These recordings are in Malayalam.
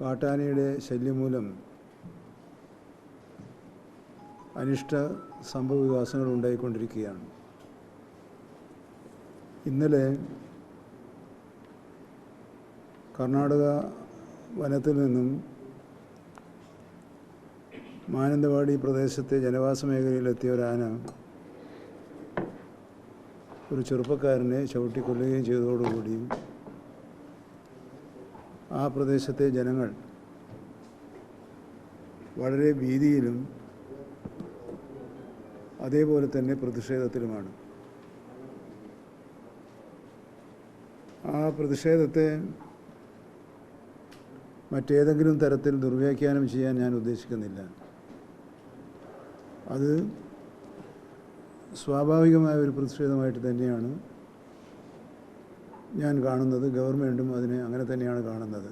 കാട്ടാനയുടെ ശല്യം മൂലം അനിഷ്ട സംഭവ വികാസങ്ങൾ ഉണ്ടായിക്കൊണ്ടിരിക്കുകയാണ്. ഇന്നലെ കർണാടക വനത്തിൽ നിന്നും മാനന്തവാടി പ്രദേശത്തെ ജനവാസ മേഖലയിലെത്തിയ ഒരു ആന ഒരു ചെറുപ്പക്കാരനെ ചവിട്ടിക്കൊല്ലുകയും ചെയ്തതോടുകൂടി ആ പ്രദേശത്തെ ജനങ്ങൾ വളരെ ഭീതിയിലും അതേപോലെ തന്നെ പ്രതിഷേധത്തിലുമാണ്. ആ പ്രതിഷേധത്തെ മറ്റേതെങ്കിലും തരത്തിൽ ദുർവ്യാഖ്യാനം ചെയ്യാൻ ഞാൻ ഉദ്ദേശിക്കുന്നില്ല. അത് സ്വാഭാവികമായ ഒരു പ്രതിഷേധമായിട്ട് തന്നെയാണ്. ഞാൻ കാണുന്നത് ഗവൺമെന്റും അതിനെ അങ്ങനെ തന്നെയാണ് കാണുന്നത്.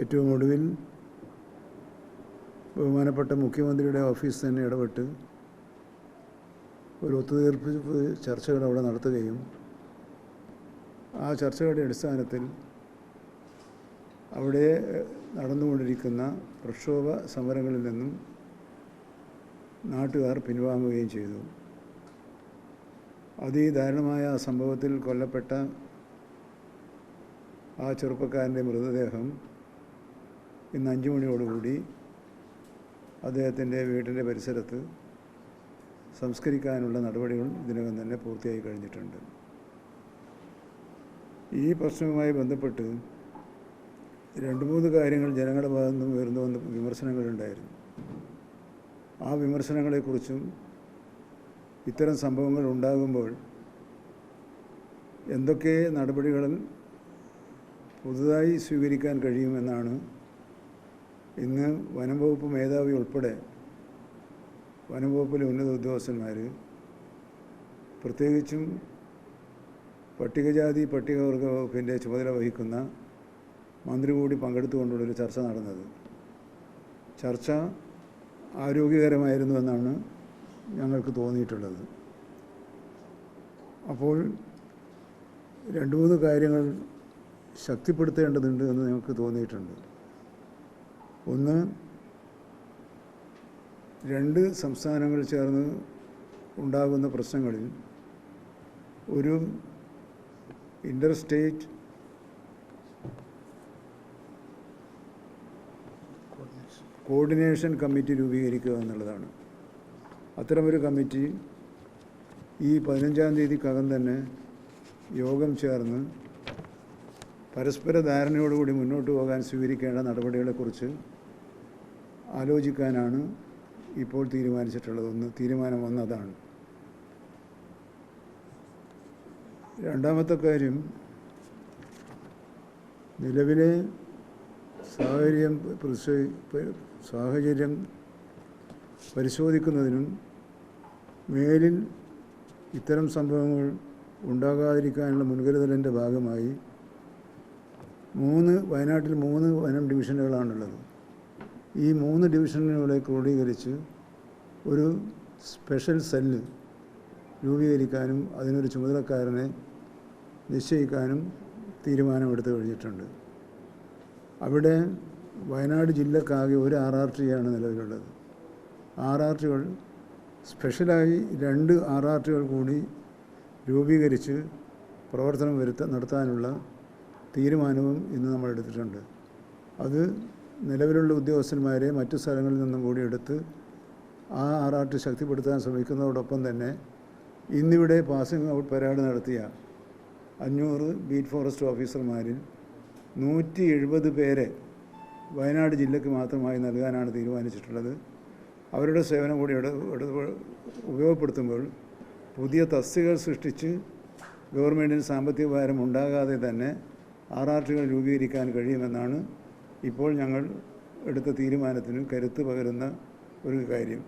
ഏറ്റവും ഒടുവിൽ ബഹുമാനപ്പെട്ട മുഖ്യമന്ത്രിയുടെ ഓഫീസ് തന്നെ ഇടപെട്ട് ഒരു ഒത്തുതീർപ്പ് ചർച്ചകൾ അവിടെ നടത്തുകയും ആ ചർച്ചകളുടെ അടിസ്ഥാനത്തിൽ അവിടെ നടന്നുകൊണ്ടിരിക്കുന്ന പ്രക്ഷോഭ സമരങ്ങളിൽ നിന്നും നാട്ടുകാർ പിൻവാങ്ങുകയും ചെയ്തു. അതിദാരുണമായ ആ സംഭവത്തിൽ കൊല്ലപ്പെട്ട ആ ചെറുപ്പക്കാരന്റെ മൃതദേഹം ഇന്ന് അഞ്ചു മണിയോടുകൂടി അദ്ദേഹത്തിന്റെ വീട്ടിന്റെ പരിസരത്ത് സംസ്കരിക്കാനുള്ള നടപടികൾ ഇതിനകം തന്നെ പൂർത്തിയായി കഴിഞ്ഞിട്ടുണ്ട്. ഈ പ്രശ്നവുമായി ബന്ധപ്പെട്ട് രണ്ട് മൂന്ന് കാര്യങ്ങൾ ജനങ്ങളുടെ ഭാഗത്തു നിന്നും ഉയർന്നു വന്ന വിമർശനങ്ങളുണ്ടായിരുന്നു. ആ വിമർശനങ്ങളെക്കുറിച്ചും ഇത്തരം സംഭവങ്ങൾ ഉണ്ടാകുമ്പോൾ എന്തൊക്കെ നടപടികൾ പുതുതായി സ്വീകരിക്കാൻ കഴിയുമെന്നാണ് ഇന്ന് വനം വകുപ്പ് മേധാവി ഉൾപ്പെടെ വനം വകുപ്പിലെ ഉന്നത ഉദ്യോഗസ്ഥന്മാർ പ്രത്യേകിച്ചും പട്ടികജാതി പട്ടികവർഗ വകുപ്പിന്റെ ചുമതല വഹിക്കുന്ന മന്ത്രി കൂടി പങ്കെടുത്തുകൊണ്ടുള്ളൊരു ചർച്ച നടന്നത്. ചർച്ച ആരോഗ്യകരമായിരുന്നു എന്നാണ് ഞങ്ങൾക്ക് തോന്നിയിട്ടുള്ളത്. അപ്പോൾ രണ്ട് മൂന്ന് കാര്യങ്ങൾ ശക്തിപ്പെടുത്തേണ്ടതുണ്ട് എന്ന് ഞങ്ങൾക്ക് തോന്നിയിട്ടുണ്ട്. ഒന്ന് രണ്ട് സംസ്ഥാനങ്ങൾ ചേർന്ന് ഉണ്ടാകുന്ന പ്രശ്നങ്ങളിൽ ഒരു ഇന്റർ സ്റ്റേറ്റ് കോർഡിനേഷൻ കമ്മിറ്റി രൂപീകരിക്കുക എന്നുള്ളതാണ്. അത്തരമൊരു കമ്മിറ്റി ഈ പതിനഞ്ചാം തീയതിക്കകം തന്നെ യോഗം ചേർന്ന് പരസ്പര ധാരണയോടുകൂടി മുന്നോട്ട് പോകാൻ സ്വീകരിക്കേണ്ട നടപടികളെക്കുറിച്ച് ആലോചിക്കാനാണ് ഇപ്പോൾ തീരുമാനിച്ചിട്ടുള്ളത്. ഒന്ന് തീരുമാനം വന്നതാണ്. രണ്ടാമത്തെ കാര്യം നിലവിലെ സാഹചര്യം സാഹചര്യം പരിശോധിക്കുന്നതിനും മേലിൽ ഇത്തരം സംഭവങ്ങൾ ഉണ്ടാകാതിരിക്കാനുള്ള മുൻകരുതലിന്റെ ഭാഗമായി മൂന്ന് വയനാട്ടിൽ മൂന്ന് വനം ഡിവിഷനുകളാണുള്ളത്. ഈ മൂന്ന് ഡിവിഷനുകളെ ക്രോഡീകരിച്ച് ഒരു സ്പെഷ്യൽ സെല്ല് രൂപീകരിക്കാനും അതിനൊരു ചുമതലക്കാരനെ നിശ്ചയിക്കാനും തീരുമാനമെടുത്തു കഴിഞ്ഞിട്ടുണ്ട്. അവിടെ വയനാട് ജില്ലക്കാകെ ഒരു ആർ ആർ ആണ് നിലവിലുള്ളത്. ആർ ആർ ടികൾ സ്പെഷ്യലായി രണ്ട് ആർ ആർ ടികൾ കൂടി രൂപീകരിച്ച് പ്രവർത്തനം വരുത്ത നടത്താനുള്ള തീരുമാനവും ഇന്ന് നമ്മൾ എടുത്തിട്ടുണ്ട്. അത് നിലവിലുള്ള ഉദ്യോഗസ്ഥന്മാരെ മറ്റു സ്ഥലങ്ങളിൽ നിന്നും കൂടി എടുത്ത് ആ ആർ ആർ ടി ശക്തിപ്പെടുത്താൻ ശ്രമിക്കുന്നതോടൊപ്പം തന്നെ ഇന്നിവിടെ പാസിംഗ് ഔട്ട് പരാഡ് നടത്തിയ അഞ്ഞൂറ് ബീറ്റ് ഫോറസ്റ്റ് ഓഫീസർമാരിൽ നൂറ്റി എഴുപത് പേരെ വയനാട് ജില്ലയ്ക്ക് മാത്രമായി നൽകാനാണ് തീരുമാനിച്ചിട്ടുള്ളത്. അവരുടെ സേവനം കൂടി ഉപയോഗപ്പെടുത്തുമ്പോൾ പുതിയ തസ്തികകൾ സൃഷ്ടിച്ച് ഗവൺമെന്റിന് സാമ്പത്തിക ഭാരം ഉണ്ടാകാതെ തന്നെ ആർ ആർ ടികൾ രൂപീകരിക്കാൻ കഴിയുമെന്നാണ് ഇപ്പോൾ ഞങ്ങൾ എടുത്ത തീരുമാനത്തിന് കരുത്ത് പകരുന്ന ഒരു കാര്യം.